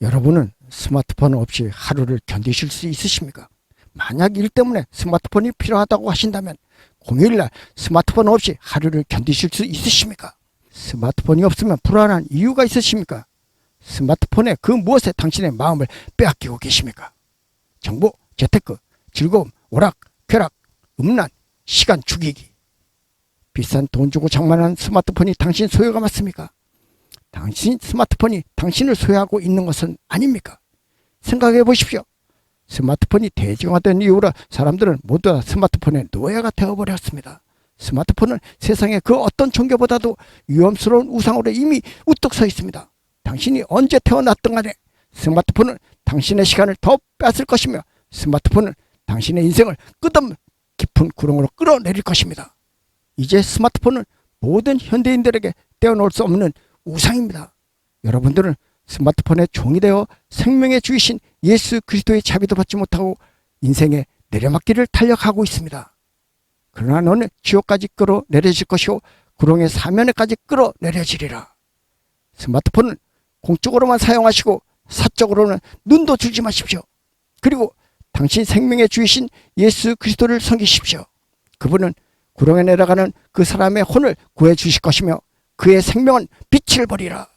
여러분은 스마트폰 없이 하루를 견디실 수 있으십니까? 만약 일 때문에 스마트폰이 필요하다고 하신다면 공휴일날 스마트폰 없이 하루를 견디실 수 있으십니까? 스마트폰이 없으면 불안한 이유가 있으십니까? 스마트폰에 그 무엇에 당신의 마음을 빼앗기고 계십니까? 정보, 재테크, 즐거움, 오락, 쾌락, 음란, 시간 죽이기. 비싼 돈 주고 장만한 스마트폰이 당신 소유가 맞습니까? 당신 스마트폰이 당신을 소유하고 있는 것은 아닙니까? 생각해 보십시오. 스마트폰이 대중화된 이후로 사람들은 모두 다 스마트폰의 노예가 되어버렸습니다. 스마트폰은 세상의 그 어떤 종교보다도 위험스러운 우상으로 이미 우뚝 서 있습니다. 당신이 언제 태어났든 간에 스마트폰은 당신의 시간을 더 뺏을 것이며 스마트폰은 당신의 인생을 끝없는 깊은 구렁으로 끌어내릴 것입니다. 이제 스마트폰은 모든 현대인들에게 떼어놓을 수 없는 우상입니다. 여러분들은 스마트폰의 종이 되어 생명의 주이신 예수 그리스도의 자비도 받지 못하고 인생의 내려막길을 탄력하고 있습니다. 그러나 너는 지옥까지 끌어내려질 것이요 구렁의 사면에까지 끌어내려지리라. 스마트폰은 공적으로만 사용하시고 사적으로는 눈도 주지 마십시오. 그리고 당신 생명의 주이신 예수 그리스도를 섬기십시오. 그분은 구렁에 내려가는 그 사람의 혼을 구해 주실 것이며 그의 생명은 빛을 버리라.